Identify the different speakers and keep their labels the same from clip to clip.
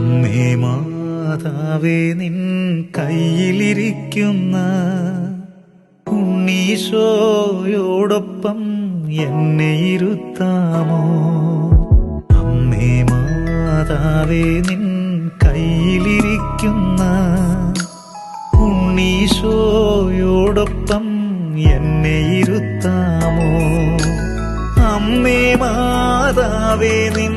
Speaker 1: അമ്മേ മാതാവേ നിൻ കയ്യിലിരിക്കുന്ന ഉണ്ണീശോയോടൊപ്പം എന്നെ ഇരുത്താമോ? അമ്മേ മാതാവേ നിൻ കയ്യിലിരിക്കുന്ന ഉണ്ണീശോയോടൊപ്പം എന്നെ ഇരുത്താമോ? അമ്മേ മാതാവേ നിൻ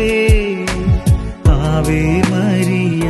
Speaker 1: ആവേ ആവേ മരിയ.